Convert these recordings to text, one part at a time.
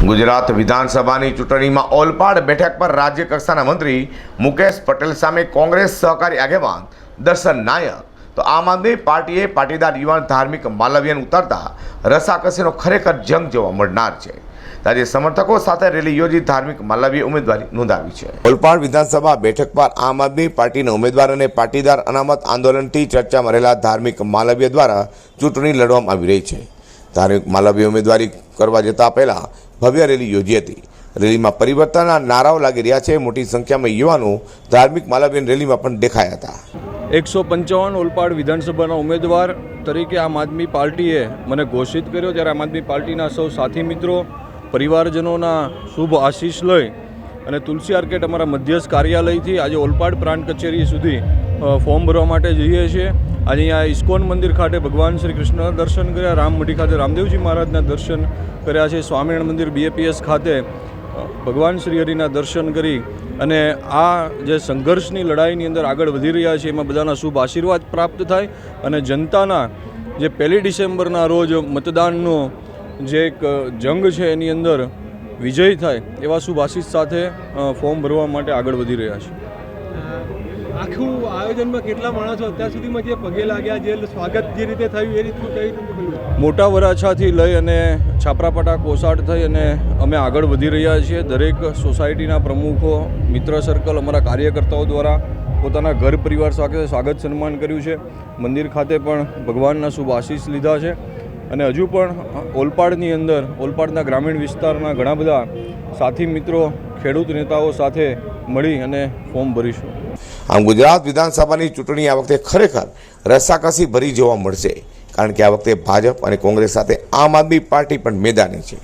ગુજરાત વિધાનસભાની ચૂંટણીમાં ઓલપાડ બેઠક પર રાજ્ય કક્ષાના મંત્રી મુકેશ પટેલ સામે કોંગ્રેસ સહકારી આગેવાન દર્શન નાયક. તો આમ આદમી પાર્ટીએ પાટીદાર યુવાન ધાર્મિક માલવ્યન ઉતારતા રસાકસીનો ખરેખર જંગ જોવા મળનાર છે. આજે સમર્થકો સાથે રેલી યોજી ધાર્મિક માલવીય ઉમેદવારી નોંધાવી છે. ઓલપાડ વિધાનસભા બેઠક પર આમ આદમી પાર્ટીના ઉમેદવાર અને પાટીદાર અનામત આંદોલનથી ચર્ચામાં રહેલા ધાર્મિક માલવ્ય દ્વારા ચૂંટણી લડવામાં આવી રહી છે. ધાર્મિક માલવ્ય ઉમેદવારી કરવા જતા પહેલા ભવ્ય રેલી યોજી હતી. રેલીમાં પરિવર્તનના નારાઓ લાગી રહ્યા છે. મોટી સંખ્યામાં યુવાનો ધાર્મિક માલાબેન રેલીમાં પણ દેખાયા હતા. એકસો પંચાવન ઓલપાડ વિધાનસભાના ઉમેદવાર તરીકે આમ આદમી પાર્ટીએ મને ઘોષિત કર્યો. ત્યારે આમ આદમી પાર્ટીના સૌ સાથી મિત્રો, પરિવારજનોના શુભ આશીષ લઈ અને તુલસી આર્કેટ અમારા મધ્યસ્થ કાર્યાલયથી આજે ઓલપાડ પ્રાંત કચેરી સુધી ફોર્મ ભરવા માટે જઈએ છીએ. અહીંયા ઇસ્કોન મંદિર ખાતે ભગવાન શ્રી કૃષ્ણના દર્શન કર્યા. રામમઢી ખાતે રામદેવજી મહારાજના દર્શન કર્યા છે. સ્વામિનારાયણ મંદિર બીએપીએસ ખાતે ભગવાન શ્રી હરિના દર્શન કરી અને આ જે સંઘર્ષની લડાઈની અંદર આગળ વધી રહ્યા છે, એમાં બધાના શુભ આશીર્વાદ પ્રાપ્ત થાય અને જનતાના જે પહેલી ડિસેમ્બરના રોજ મતદાનનો જે એક જંગ છે, એની અંદર વિજય થાય એવા શુભ આશીષ સાથે ફોર્મ ભરવા માટે આગળ વધી રહ્યા છે. આખું આયોજનમાં કેટલા માણસો અત્યાર સુધીમાં જે પગે લાગ્યા, જે સ્વાગત જે રીતે થયું, એ રીતનું કઈ રીતે મોટા વરાછાથી લઈ અને છાપરાપાટા કોસાટ થઈ અને અમે આગળ વધી રહ્યા છીએ. દરેક સોસાયટીના પ્રમુખો, મિત્ર સર્કલ અમારા કાર્યકર્તાઓ દ્વારા પોતાના ઘર પરિવાર સાથે સ્વાગત સન્માન કર્યું છે. મંદિર ખાતે પણ ભગવાનના શુભ આશીષ લીધા છે. અને હજુ પણ ઓલપાડની અંદર, ઓલપાડના ગ્રામીણ વિસ્તારના ઘણા બધા સાથી મિત્રો, ખેડૂત નેતાઓ સાથે મળી અને ફોર્મ ભરીશું. આમ ગુજરાત વિધાનસભાની ચૂંટણી આ વખતે ખરેખર રસાકસી ભરી જોવા મળશે, કારણ કે આ વખતે ભાજપ અને કોંગ્રેસ સાથે આમ આદમી પાર્ટી પણ મેદાની છે.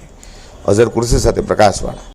અઝર કુર્સી સાથે પ્રકાશવાળા.